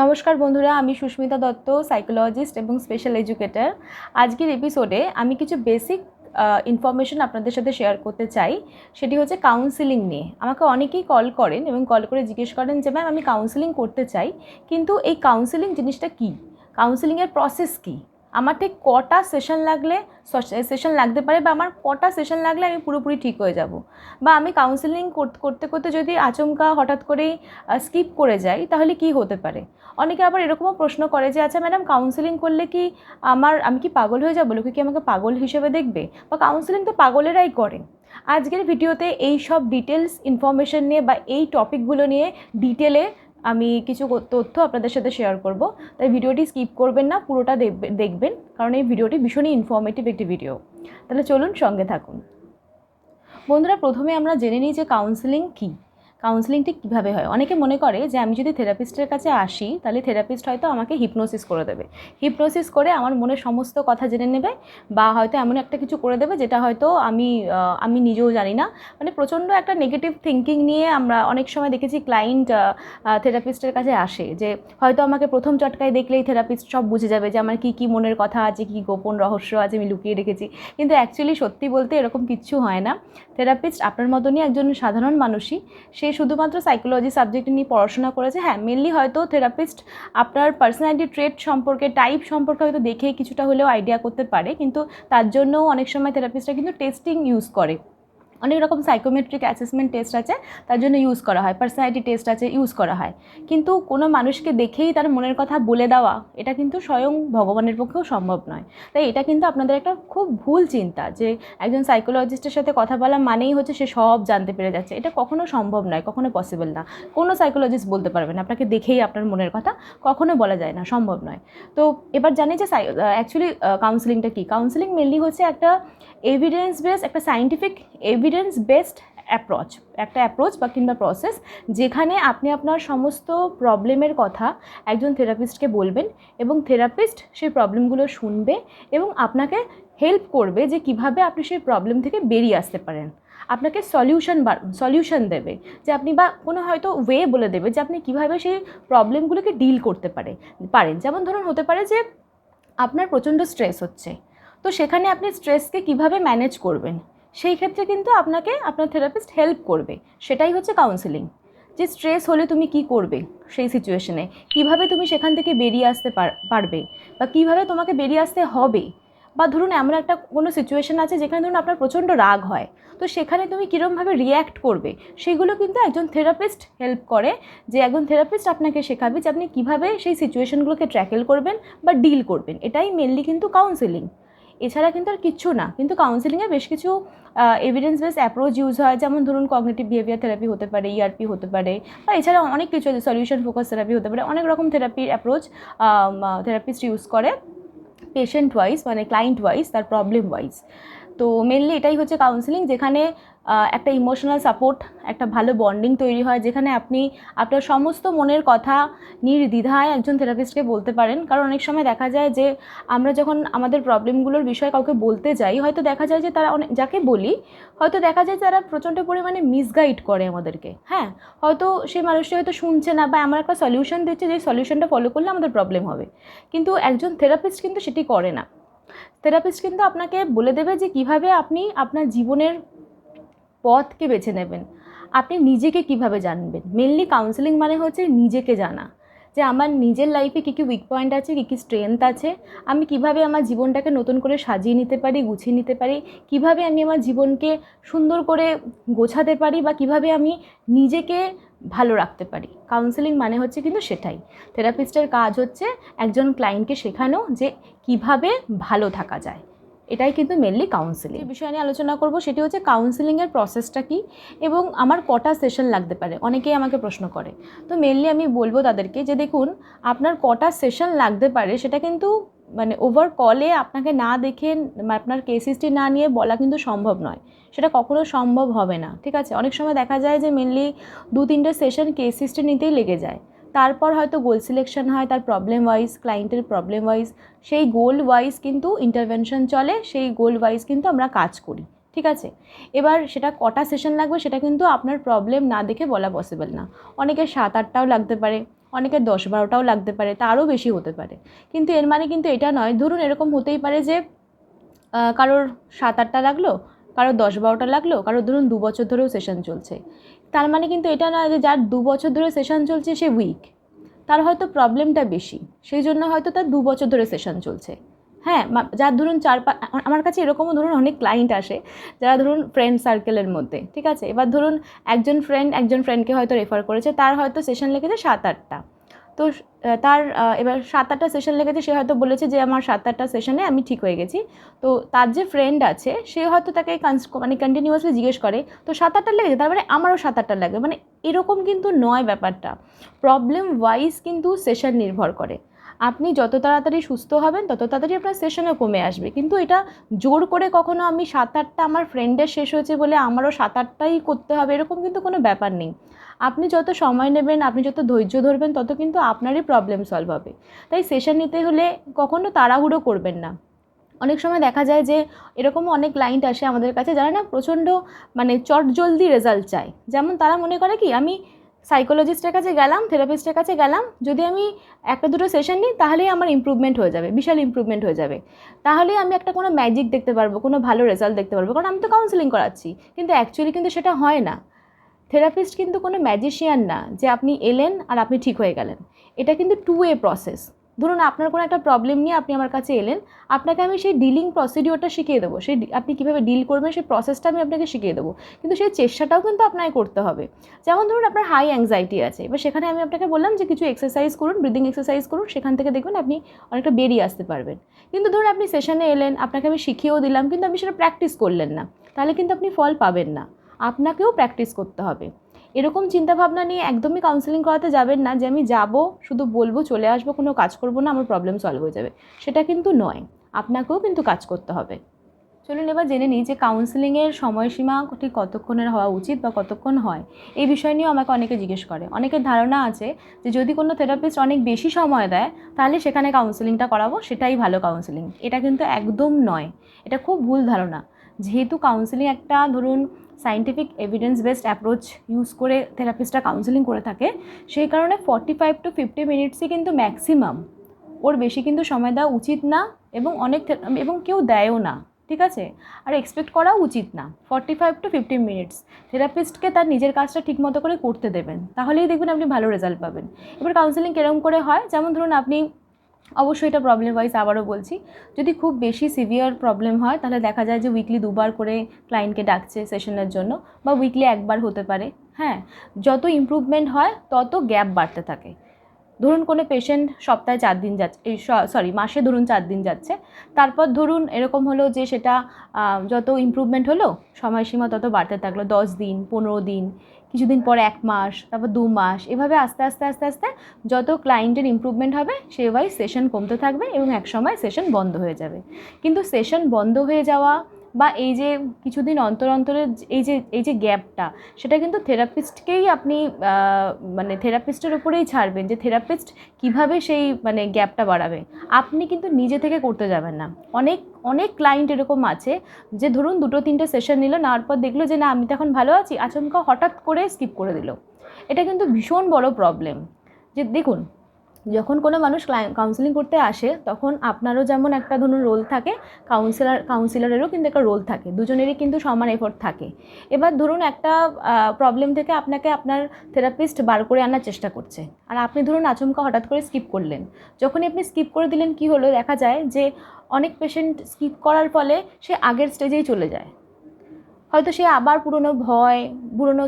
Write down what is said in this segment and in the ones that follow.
নমস্কার বন্ধুরা, আমি সুস্মিতা দত্ত সাইকোলজিস্ট এবং স্পেশাল এডুকেটার আজকের এপিসোডে আমি কিছু বেসিক ইনফরমেশন আপনাদের সাথে শেয়ার করতে চাই। সেটি হচ্ছে কাউন্সিলিং নিয়ে। আমাকে অনেকেই কল করেন এবং কল করে জিজ্ঞেস করেন যে ম্যাম আমি কাউন্সিলিং করতে চাই, কিন্তু এই কাউন্সিলিং জিনিসটা কী? কাউন্সিলিংয়ের প্রসেস কী? আমার ঠিক কটা সেশন লাগলে সেশন লাগতে পারে বা আমার কটা সেশন লাগলে আমি পুরোপুরি ঠিক হয়ে যাব। বা আমি কাউন্সেলিং করতে করতে যদি আচমকা হঠাৎ করেই স্কিপ করে যাই, তাহলে কি হতে পারে? অনেকে আবার এরকমও প্রশ্ন করে যে আচ্ছা ম্যাডাম কাউন্সেলিং করলে কি আমার, আমি কি পাগল হয়ে যাব? লোকে কি আমাকে পাগল হিসেবে দেখবে? বা কাউন্সেলিং তো পাগলেরাই করে। আজকের ভিডিওতে এই সব ডিটেলস ইনফরমেশন নিয়ে বা এই টপিকগুলো নিয়ে ডিটেলে আমি কিছু তথ্য আপনাদের সাথে শেয়ার করব। তাই ভিডিওটি স্কিপ করবেন না, পুরোটা দেখবেন, কারণ এই ভিডিওটি ভীষণই ইনফর্মেটিভ একটি ভিডিও তাহলে চলুন সঙ্গে থাকুন। বন্ধুরা, প্রথমে আমরা জেনে নিই যে কাউন্সেলিং কী। কাউন্সিলিংটি কীভাবে হয়? অনেকে মনে করে যে আমি যদি থেরাপিস্টের কাছে আসি, তাহলে থেরাপিস্ট হয়তো আমাকে হিপনোসিস করে দেবে। হিপনোসিস করে আমার মনের সমস্ত কথা জেনে নেবে বা হয়তো এমন একটা কিছু করে দেবে যেটা হয়তো আমি আমি নিজেও জানি না। মানে প্রচণ্ড একটা নেগেটিভ থিঙ্কিং নিয়ে আমরা অনেক সময় দেখেছি ক্লায়েন্ট থেরাপিস্টের কাছে আসে যে হয়তো আমাকে প্রথম চটকায় দেখলেই থেরাপিস্ট সব বুঝে যাবে যে আমার কী কী মনের কথা আছে, কী গোপন রহস্য আছে আমি লুকিয়ে রেখেছি। কিন্তু অ্যাকচুয়ালি সত্যি বলতে এরকম কিচ্ছু হয় না। থেরাপিস্ট আপনার মতনই একজন সাধারণ মানুষই, সে শুধুমাত্র সাইকোলজি সাবজেক্ট নিয়ে পড়াশোনা করেছে। হ্যাঁ মেনলি হয়তো থেরাপিস্ট আপনার পার্সোনালিটি ট্রেড সম্পর্কে টাইপ সম্পর্কে হয়তো দেখে কিছুটা হলেও আইডিয়া করতে পারে। কিন্তু তার জন্য অনেক সময় থেরাপিস্টরা কিন্তু টেস্টিং ইউজ করে। অনেক রকম সাইকোমেট্রিক অ্যাসেসমেন্ট টেস্ট আছে, তার জন্য ইউজ করা হয় পার্সোনালিটি টেস্ট আছে ইউজ করা হয়। কিন্তু কোনো মানুষকে দেখেই তার মনের কথা বলে দেওয়া, এটা কিন্তু স্বয়ং ভগবানের পক্ষেও সম্ভব নয়। তাই এটা কিন্তু আপনাদের একটা খুব ভুল চিন্তা যে একজন সাইকোলজিস্টের সাথে কথা বলা মানেই হচ্ছে সে সব জানতে পেরে যাচ্ছে। এটা কখনো সম্ভব নয়, কখনো পসিবল না। কোনো সাইকোলজিস্ট বলতে পারবেন আপনাকে দেখেই আপনার মনের কথা কখনো বলা যায় না, সম্ভব নয়। তো এবার জানি যে অ্যাকচুয়ালি কাউন্সিলিংটা কী? কাউন্সিলিং মেনলি হচ্ছে একটা এভিডেন্স বেস একটা সাইন্টিফিক এভিডেন্স বেসড অ্যাপ্রোচ একটা অ্যাপ্রোচ বা কিংবা প্রসেস যেখানে আপনি আপনার সমস্ত প্রবলেমের কথা একজন থেরাপিস্টকে বলবেন এবং থেরাপিস্ট সেই প্রবলেমগুলো শুনবে এবং আপনাকে হেল্প করবে যে কীভাবে আপনি সেই প্রবলেম থেকে বেরিয়ে আসতে পারেন। আপনাকে সলিউশন সলিউশন দেবে যে আপনি বা কোনো হয়তো ওয়ে বলে দেবে যে আপনি কীভাবে সেই প্রবলেমগুলোকে ডিল করতে পারে, পারেন। যেমন ধরুন হতে পারে যে আপনার প্রচণ্ড স্ট্রেস হচ্ছে। তো সেখানে আপনি স্ট্রেসকে কীভাবে ম্যানেজ করবেন? সেই ক্ষেত্রে কিন্তু আপনাকে আপনার থেরাপিস্ট হেল্প করবে। সেটাই হচ্ছে কাউন্সিলিং যে স্ট্রেস হলে তুমি কি করবে সেই সিচুয়েশনে কীভাবে তুমি সেখান থেকে বেরিয়ে আসতে পারবে? বা কীভাবে তোমাকে বেরিয়ে আসতে হবে? বা ধরুন এমন একটা কোনো সিচুয়েশান আছে যেখানে ধরুন আপনার প্রচণ্ড রাগ হয়। তো সেখানে তুমি কীরমভাবে রিয়্যাক্ট করবে? সেগুলো কিন্তু একজন থেরাপিস্ট হেল্প করে যে একজন থেরাপিস্ট আপনাকে শেখাবে যে আপনি কীভাবে সেই সিচুয়েশনগুলোকে ট্র্যাকেল করবেন বা ডিল করবেন। এটাই মেনলি কিন্তু কাউন্সিলিং এছাড়া কিন্তু আর কিচ্ছু না। কিন্তু কাউন্সিলিংয়ে বেশ কিছু এভিডেন্স বেস অ্যাপ্রোচ ইউজ হয়। যেমন ধরুন কগনেটিভ বিহেভিয়ার থেরাপি হতে পারে ইআরপি হতে পারে, বা এছাড়া অনেক কিছু সলিউশন ফোকাস থেরাপি হতে পারে। অনেক রকম থেরাপির অ্যাপ্রোচ থেরাপিস্ট ইউজ করে পেশেন্ট ওয়াইজ মানে ক্লায়েন্ট ওয়াইজ তার প্রবলেম ওয়াইজ তো মেনলি এটাই হচ্ছে কাউন্সিলিং যেখানে একটা ইমোশনাল সাপোর্ট একটা ভালো বন্ডিং তৈরি হয়, যেখানে আপনি, আপনার সমস্ত মনের কথা নির্দ্বিধায় একজন থেরাপিস্টকে বলতে পারেন। কারণ অনেক সময় দেখা যায় যে, আমরা যখন আমাদের প্রবলেমগুলোর বিষয়ে কাউকে বলতে যাই, হয়তো দেখা যায় যে তারা অনেক, যাকে বলি, হয়তো দেখা যায় তারা প্রচণ্ড পরিমাণে মিসগাইড করে আমাদেরকে। হ্যাঁ হয়তো সেই মানুষটি হয়তো শুনছে না বা আমার একটা সলিউশন দিচ্ছে, যে সলিউশনটা ফলো করলে আমাদের প্রবলেম হবে। কিন্তু একজন থেরাপিস্ট কিন্তু সেটি করে না। থেরাপিস্ট কিন্তু আপনাকে বলে দেবে যে কীভাবে আপনি আপনার জীবনের পথকে বেছে নেবেন। আপনি নিজেকে কীভাবে জানবেন? মেনলি কাউন্সেলিং মানে হচ্ছে নিজেকে জানা। যে আমার নিজের লাইফে কী কী উইক পয়েন্ট আছে, কী কী স্ট্রেংথ আছে, আমি কীভাবে আমার জীবনটাকে নতুন করে সাজিয়ে নিতে পারি, গুছিয়ে নিতে পারি, কীভাবে আমি আমার জীবনকে সুন্দর করে গোছাতে পারি বা কীভাবে আমি নিজেকে ভালো রাখতে পারি। কাউন্সেলিং মানে হচ্ছে কিন্তু সেটাই। থেরাপিস্টের কাজ হচ্ছে একজন ক্লায়েন্টকে শেখানো যে কীভাবে ভালো থাকা যায়। এটাই কিন্তু মেনলি কাউন্সিলিং বিষয় নিয়ে আলোচনা করব সেটি হচ্ছে কাউন্সিলিংয়ের প্রসেসটা কি এবং আমার কটা সেশন লাগতে পারে? অনেকেই আমাকে প্রশ্ন করে। তো মেনলি আমি বলব তাদেরকে যে দেখুন, আপনার কটা সেশন লাগতে পারে সেটা কিন্তু মানে ওভার কলে আপনাকে না দেখে আপনার কেস হিস্ট্রি না নিয়ে বলা কিন্তু সম্ভব নয়। সেটা কখনো সম্ভব হবে না। ঠিক আছে? অনেক সময় দেখা যায় যে মেনলি দু তিনটে সেশন কেস হিস্ট্রি নিতেই লেগে যায়। তারপর হয়তো গোল সিলেকশন হয়, তার প্রবলেম ওয়াইজ ক্লায়েন্টের প্রবলেম ওয়াইজ সেই গোল ওয়াইজ কিন্তু ইন্টারভেনশন চলে, সেই গোল ওয়াইজ কিন্তু আমরা কাজ করি, ঠিক আছে? এবার সেটা কটা সেশন লাগবে সেটা কিন্তু আপনার প্রবলেম না দেখে বলা পসিবল না। অনেকের সাত আটটাও লাগতে পারে, অনেকের দশ বারোটাও লাগতে পারে তারও বেশি হতে পারে। কিন্তু এর মানে কিন্তু এটা নয়, ধরুন এরকম হতেই পারে যে কারোর সাত আটটা লাগল, কারোর দশ বারোটা লাগল, কারোর ধরুন দু বছর ধরেও সেশন চলছে। তার মানে কিন্তু এটা নয় যে যার দু বছর ধরে সেশন চলছে, সে উইক তার হয়তো প্রবলেমটা বেশি। সেই জন্য হয়তো তার দু বছর ধরে সেশন চলছে। হ্যাঁ যার ধরুন চার পা আমার কাছে এরকমও ধরুন অনেক ক্লায়েন্ট আসে, যারা ধরুন ফ্রেন্ড সার্কেলের মধ্যে, ঠিক আছে? এবার ধরুন একজন ফ্রেন্ড একজন ফ্রেন্ডকে হয়তো রেফার করেছে, তার হয়তো সেশন লেগেছে সাত, আটটা। তো তার এবার সাত আটটা সেশন লেগেছে, সে হয়তো বলেছে যে আমার সাত আটটা সেশনে আমি ঠিক হয়ে গেছি। তো তার যে ফ্রেন্ড আছে, সে হয়তো তাকে মানে কন্টিনিউয়াসলি জিজ্ঞেস করে, তো সাত আটটা লেগেছে? তার মানে আমারও সাত আটটা লাগবে। মানে এরকম কিন্তু নয় ব্যাপারটা। প্রবলেম ওয়াইজ কিন্তু সেশন নির্ভর করে। আপনি যত তাড়াতাড়ি সুস্থ হবেন, তত তাড়াতাড়ি আপনার সেশনও কমে আসবে। কিন্তু এটা জোর করে কখনো আমি সাত আটটা আমার ফ্রেন্ডের শেষ হয়েছে বলে আমারও সাত আটটাই করতে হবে, এরকম কিন্তু কোনো ব্যাপার নেই। আপনি যত সময় নেবেন, আপনি যত ধৈর্য ধরবেন, তত কিন্তু আপনারই প্রবলেম সলভ হবে। তাই সেশন নিতে হলে কখনো তাড়াহুড়ো করবেন না। অনেক সময় দেখা যায় যে এরকমও অনেক ক্লায়েন্ট আসে আমাদের কাছে যারা না প্রচণ্ড মানে চট জলদি রেজাল্ট চায়। যেমন তারা মনে করে কি, আমি সাইকোলজিস্টের কাছে গেলাম থেরাপিস্টের কাছে গেলাম, যদি আমি একটা দুটো সেশন নিই, তাহলেই আমার ইম্প্রুভমেন্ট হয়ে যাবে, বিশাল ইম্প্রুভমেন্ট হয়ে যাবে। তাহলেই আমি একটা কোনো ম্যাজিক দেখতে পারব, কোনো ভালো রেজাল্ট দেখতে পারব, কারণ আমি তো কাউন্সেলিং করাচ্ছি, কিন্তু অ্যাকচুয়ালি কিন্তু সেটা হয় না। থেরাপিস্ট কিন্তু কোনো ম্যাজিশিয়ান না, যে আপনি এলেন আর আপনি ঠিক হয়ে গেলেন। এটা কিন্তু টু ওয়ে প্রসেস ধরুন আপনার কোনো একটা প্রবলেম নিয়ে আপনি আমার কাছে এলেন, আপনাকে আমি সেই ডিলিং প্রসিডিওরটা শিখিয়ে দেবো। সেই আপনি কীভাবে ডিল করবেন, সেই প্রসেসটা আমি আপনাকে শিখিয়ে দেবো। কিন্তু সেই চেষ্টাটাও কিন্তু আপনাকে করতে হবে। যেমন ধরুন আপনার হাই অ্যাংজাইটি আছে, এবার সেখানে আমি আপনাকে বললাম যে কিছু এক্সারসাইজ করুন ব্রিদিং এক্সারসাইজ করুন, সেখান থেকে দেখবেন আপনি অনেকটা বেরিয়ে আসতে পারবেন। কিন্তু ধরুন আপনি সেশনে এলেন, আপনাকে আমি শিখিয়েও দিলাম, কিন্তু আপনি সেটা প্র্যাকটিস করলেন না, তাহলে কিন্তু আপনি ফল পাবেন না। আপনাকেও প্র্যাকটিস করতে হবে। এরকম চিন্তাভাবনা নিয়ে একদমই কাউন্সেলিং করাতে যাবেন না যে আমি যাব, শুধু বলব, চলে আসব, কোনো কাজ করব না, আমার প্রবলেম সলভ হয়ে যাবে। সেটা কিন্তু নয়, আপনাকেও কিন্তু কাজ করতে হবে। চলুন এবার জেনে নিই যে কাউন্সেলিংয়ের সময়সীমা ঠিক কতক্ষণের হওয়া উচিত বা কতক্ষণ হয়? এই বিষয় নিয়েও আমাকে অনেকে জিজ্ঞেস করে। অনেকের ধারণা আছে যে যদি কোনো থেরাপিস্ট অনেক বেশি সময় দেয়, তাহলে সেখানে কাউন্সেলিংটা করাবো, সেটাই ভালো কাউন্সেলিং এটা কিন্তু একদম নয়। এটা খুব ভুল ধারণা। যেহেতু কাউন্সেলিং একটা ধরুন scientific evidence based approach use করে থেরাপিস্টরা কাউন্সেলিং করে থাকে, সেই কারণে ফর্টি ফাইভ টু ফিফটি মিনিটসই কিন্তু ম্যাক্সিমাম ওর বেশি কিন্তু সময় দেওয়া উচিত না এবং অনেক এবং কেউ দেয়ও না, ঠিক আছে? আর এক্সপেক্ট করাও উচিত না forty five to fifty minutes থেরাপিস্টকে তার নিজের কাজটা ঠিকমতো করে করতে দেবেন, তাহলেই দেখবেন আপনি ভালো রেজাল্ট পাবেন। এবার কাউন্সেলিং কীরকম করে হয়? যেমন ধরুন আপনি অবশ্যই এটা প্রবলেম ওয়াইজ আবারও বলছি। যদি খুব বেশি সিভিয়ার প্রবলেম হয়, তাহলে দেখা যায় যে উইকলি দুবার করে ক্লায়েন্টকে ডাকছে সেশনের জন্য বা উইকলি একবার হতে পারে। হ্যাঁ যত ইমপ্রুভমেন্ট হয়, তত গ্যাপ বাড়তে থাকে। ধরুন কোনো পেশেন্ট সপ্তাহে চার দিন যাচ্ছে, এই সরি মাসে ধরুন চার দিন যাচ্ছে। তারপর ধরুন এরকম হলো যে সেটা যত ইমপ্রুভমেন্ট হলো, সময়সীমা তত বাড়তে থাকল, দশ দিন, পনেরো দিন। কিছুদিন পর এক মাস, তারপর দু মাস, এভাবে আস্তে আস্তে আস্তে আস্তে যত ক্লায়েন্টের ইম্প্রুভমেন্ট হবে সে সেশন কমতে থাকবে এবং এক সময় সেশন বন্ধ হয়ে যাবে। কিন্তু সেশন বন্ধ হয়ে যাওয়া বা এই যে কিছুদিন অন্তর অন্তরে যে- এই যে এই যে গ্যাপটা, সেটা কিন্তু থেরাপিস্টকেই আপনি মানে থেরাপিস্টের উপরেই ছাড়বেন যে থেরাপিস্ট কীভাবে সেই মানে গ্যাপটা বাড়াবে। আপনি কিন্তু নিজে থেকে করতে যাবেন না। অনেক অনেক ক্লায়েন্ট এরকম আছে যে ধরুন দুটো, তিনটে সেশন নিল, নেওয়ার পর দেখল যে না, আমি তো এখন ভালো আছি, আচমকা হঠাৎ করে স্কিপ করে দিল। এটা কিন্তু ভীষণ বড় প্রবলেম যে দেখুন যখন কোনো মানুষ কাউন্সিলিং করতে আসে, তখন আপনারও যেমন একটা ধরুন রোল থাকে কাউন্সিলার কাউন্সিলরেরও কিন্তু একটা রোল থাকে। দুজনেরই কিন্তু সমান এফোর্ট থাকে। এবার ধরুন একটা প্রবলেম থেকে আপনাকে আপনার থেরাপিস্ট বার করে আনার চেষ্টা করছে। আর আপনি ধরুন আচমকা হঠাৎ করে স্কিপ করলেন। যখনই আপনি স্কিপ করে দিলেন, কি হলো? দেখা যায় যে অনেক পেশেন্ট স্কিপ করার ফলে সে আগের স্টেজেই চলে যায়। হয়তো সে আবার পুরনো ভয়, পুরনো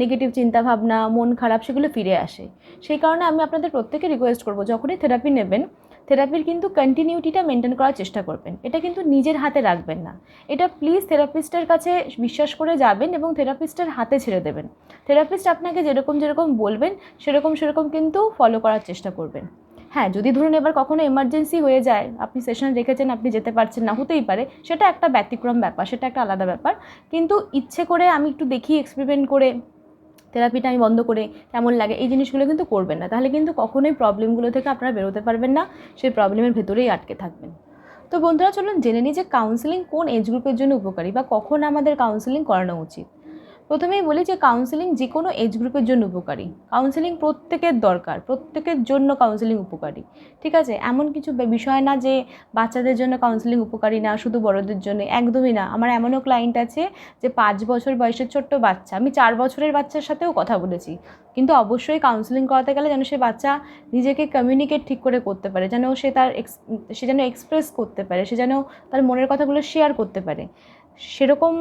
নেগেটিভ চিন্তাভাবনা, মন খারাপ সেগুলো ফিরে আসে। সেই কারণে আমি আপনাদের প্রত্যেকে রিকোয়েস্ট করব, যখনই থেরাপি নেবেন থেরাপির কিন্তু কন্টিনিউটিটা মেনটেন করার চেষ্টা করবেন। এটা কিন্তু নিজের হাতে রাখবেন না। এটা প্লিজ থেরাপিস্টের কাছে বিশ্বাস করে যাবেন এবং থেরাপিস্টের হাতে ছেড়ে দেবেন। থেরাপিস্ট আপনাকে যেরকম যেরকম বলবেন, সেরকম সেরকম কিন্তু ফলো করার চেষ্টা করবেন। হ্যাঁ যদি ধরুন এবার কখনো এমার্জেন্সি হয়ে যায়, আপনি সেশন রেখেছেন, আপনি যেতে পারছেন না, হতেই পারে, সেটা একটা ব্যতিক্রম ব্যাপার, সেটা একটা আলাদা ব্যাপার। কিন্তু ইচ্ছে করে আমি একটু দেখি এক্সপেরিমেন্ট করে থেরাপিটা আমি বন্ধ করে, কেমন লাগে, এই জিনিসগুলো কিন্তু করবেন না। তাহলে কিন্তু কখনোই প্রবলেমগুলো থেকে আপনারা বেরোতে পারবেন না, সেই প্রবলেমের ভেতরেই আটকে থাকবেন। তো বন্ধুরা, চলুন জেনে নিই যে কাউন্সেলিং কোন এজ গ্রুপের জন্য উপকারী বা কখন আমাদের কাউন্সেলিং করানো উচিত। প্রথমেই বলি যে কাউন্সেলিং যে কোনো এজ গ্রুপের জন্য উপকারী। কাউন্সেলিং প্রত্যেকের দরকার, প্রত্যেকের জন্য কাউন্সেলিং উপকারী, ঠিক আছে? এমন কিছু বিষয় না যে বাচ্চাদের জন্য কাউন্সেলিং উপকারী না, শুধু বড়দের জন্য, একদমই না। আমার এমনও ক্লায়েন্ট আছে যে পাঁচ বছর বয়সের ছোট্ট বাচ্চা, আমি চার বছরের বাচ্চার সাথেও কথা বলেছি। কিন্তু অবশ্যই কাউন্সেলিং করাতে গেলে যেন সে বাচ্চা নিজেকে কমিউনিকেট ঠিক করে করতে পারে, যেন সে তার সে যেন এক্সপ্রেস করতে পারে, সে যেন তার মনের কথাগুলো শেয়ার করতে পারে। সেরকম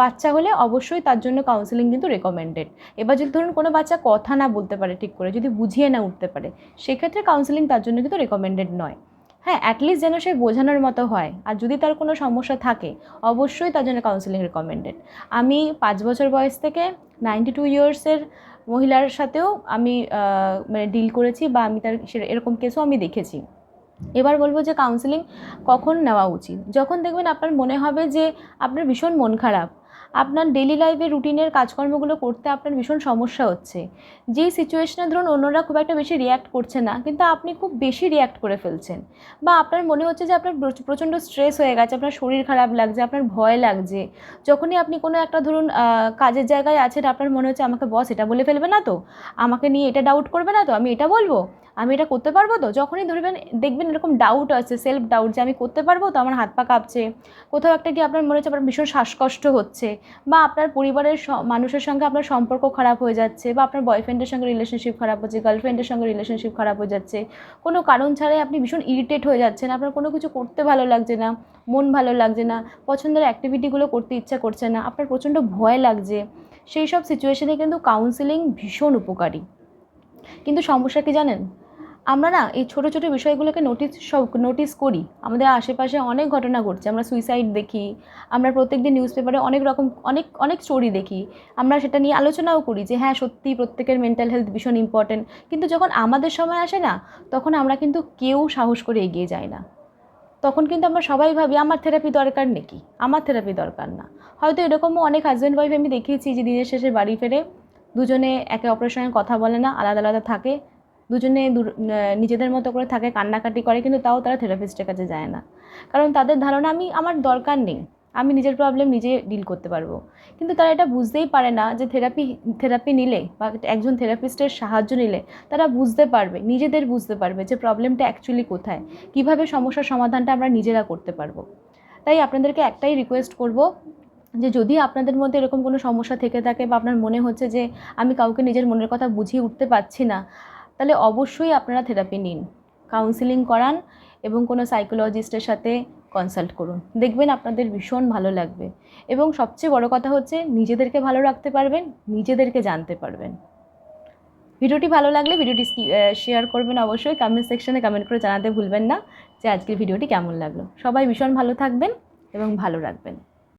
বাচ্চা হলে অবশ্যই তার জন্য কাউন্সেলিং কিন্তু রেকমেন্ডেড এবার যদি ধরুন কোনো বাচ্চা কথা না বলতে পারে ঠিক করে, যদি বুঝিয়ে না উঠতে পারে, সেক্ষেত্রে কাউন্সেলিং তার জন্য কিন্তু রেকমেন্ডেড নয়। হ্যাঁ অ্যাটলিস্ট যেন সে বোঝানোর মতো হয়। আর যদি তার কোনো সমস্যা থাকে, অবশ্যই তার জন্য কাউন্সেলিং রেকমেন্ডেড আমি পাঁচ বছর বয়স থেকে নাইনটি টু ইয়ার্সের মহিলার সাথেও আমি মানে ডিল করেছি বা আমি তার এরকম কেসও আমি দেখেছি। এবার বলব যে কাউন্সেলিং কখন নেওয়া উচিত? যখন দেখবেন আপনার মনে হবে যে আপনার ভীষণ মন খারাপ, আপনার ডেলি লাইফে রুটিনের কাজকর্মগুলো করতে আপনার ভীষণ সমস্যা হচ্ছে। যেই সিচুয়েশনে ধরুন অন্যরা খুব একটা বেশি রিয়্যাক্ট করছে না, কিন্তু আপনি খুব বেশি রিয়্যাক্ট করে ফেলছেন বা আপনার মনে হচ্ছে যে আপনার প্রচ- প্রচণ্ড স্ট্রেস হয়ে গেছে, আপনার শরীর খারাপ লাগছে, আপনার ভয় লাগছে, যখনই আপনি কোনো একটা ধরুন কাজের জায়গায় আছেন, আপনার মনে হচ্ছে আমাকে বস এটা বলে ফেলবে না তো? আমাকে নিয়ে এটা ডাউট করবে না তো? আমি এটা বলব? আমি এটা করতে পারব তো? যখনই ধরবেন, দেখবেন এরকম ডাউট আছে সেলফ ডাউট যে আমি করতে পারব তো আমার হাত পা কাঁপছে। কোথাও একটা কি আপনার মনে হচ্ছে আপনার ভীষণ শ্বাসকষ্ট হচ্ছে বা আপনার পরিবারের মানুষের সঙ্গে আপনার সম্পর্ক খারাপ হয়ে যাচ্ছে বা আপনার বয়ফ্রেন্ডের সঙ্গে রিলেশনশিপ খারাপ হচ্ছে গার্লফ্রেন্ডের সঙ্গে রিলেশনশিপ খারাপ হয়ে যাচ্ছে। কোনো কারণ ছাড়াই আপনি ভীষণ ইরিটেট হয়ে যাচ্ছেন, আপনার কোনো কিছু করতে ভালো লাগছে না, মন ভালো লাগছে না, পছন্দের অ্যাক্টিভিটিগুলো করতে ইচ্ছা করছে না, আপনার প্রচণ্ড ভয় লাগছে। সেই সব সিচুয়েশনে কিন্তু কাউন্সেলিং ভীষণ উপকারী। কিন্তু সমস্যা কি জানেন? আমরা না এই ছোটো ছোটো বিষয়গুলোকে নোটিস সব নোটিস করি। আমাদের আশেপাশে অনেক ঘটনা ঘটছে। আমরা সুইসাইড দেখি, আমরা প্রত্যেকদিন নিউজ পেপারে অনেক রকম, অনেক অনেক স্টোরি দেখি। আমরা সেটা নিয়ে আলোচনাও করি যে হ্যাঁ সত্যি প্রত্যেকের মেন্টাল হেলথ ভীষণ ইম্পর্টেন্ট কিন্তু যখন আমাদের সময় আসে না, তখন আমরা কিন্তু কেউ সাহস করে এগিয়ে যাই না। তখন কিন্তু আমরা সবাই ভাবি, আমার থেরাপি দরকার নাকি? আমার থেরাপি দরকার না। হয়তো এরকমও অনেক হাজব্যান্ড ওয়াইফ আমি দেখিয়েছি যে, দিনের শেষে বাড়ি ফেরে দুজনে একে অপরের সঙ্গে কথা বলে না, আলাদা আলাদা থাকে। দুজনে দূর- নিজেদের মতো করে থাকে, কান্নাকাটি করে, কিন্তু তাও তারা থেরাপিস্টের কাছে যায় না। কারণ তাদের ধারণা, আমি, আমার দরকার নেই। আমি নিজের প্রবলেম নিজে ডিল করতে পারব। কিন্তু তারা এটা বুঝতেই পারে না যে থেরাপি থেরাপি নিলে বা একজন থেরাপিস্টের সাহায্য নিলে তারা বুঝতে পারবে, নিজেদের বুঝতে পারবে যে প্রবলেমটা অ্যাকচুয়ালি কোথায়। কীভাবে সমস্যার সমাধানটা আমরা নিজেরা করতে পারব। তাই আপনাদেরকে একটাই রিকোয়েস্ট করব যে যদি আপনাদের মধ্যে এরকম কোনো সমস্যা থেকে থাকে বা আপনার মনে হচ্ছে যে আমি কাউকে নিজের মনের কথা বুঝিয়ে উঠতে পারছি না তাহলে অবশ্যই আপনারা থেরাপি নিন। কাউন্সিলিং করান এবং কোনো সাইকোলজিস্টের সাথে কনসাল্ট করুন। দেখবেন আপনাদের ভীষণ ভালো লাগবে। এবং সবচেয়ে বড় কথা হচ্ছে, নিজেদেরকে ভালো রাখতে পারবেন, নিজেদেরকে জানতে পারবেন। ভিডিওটি ভালো লাগলে ভিডিওটি শেয়ার করবেন অবশ্যই। কমেন্ট সেকশনে কমেন্ট করে জানাতে ভুলবেন না যে আজকের ভিডিওটি কেমন লাগল। সবাই ভীষণ ভালো থাকবেন এবং ভালো রাখবেন।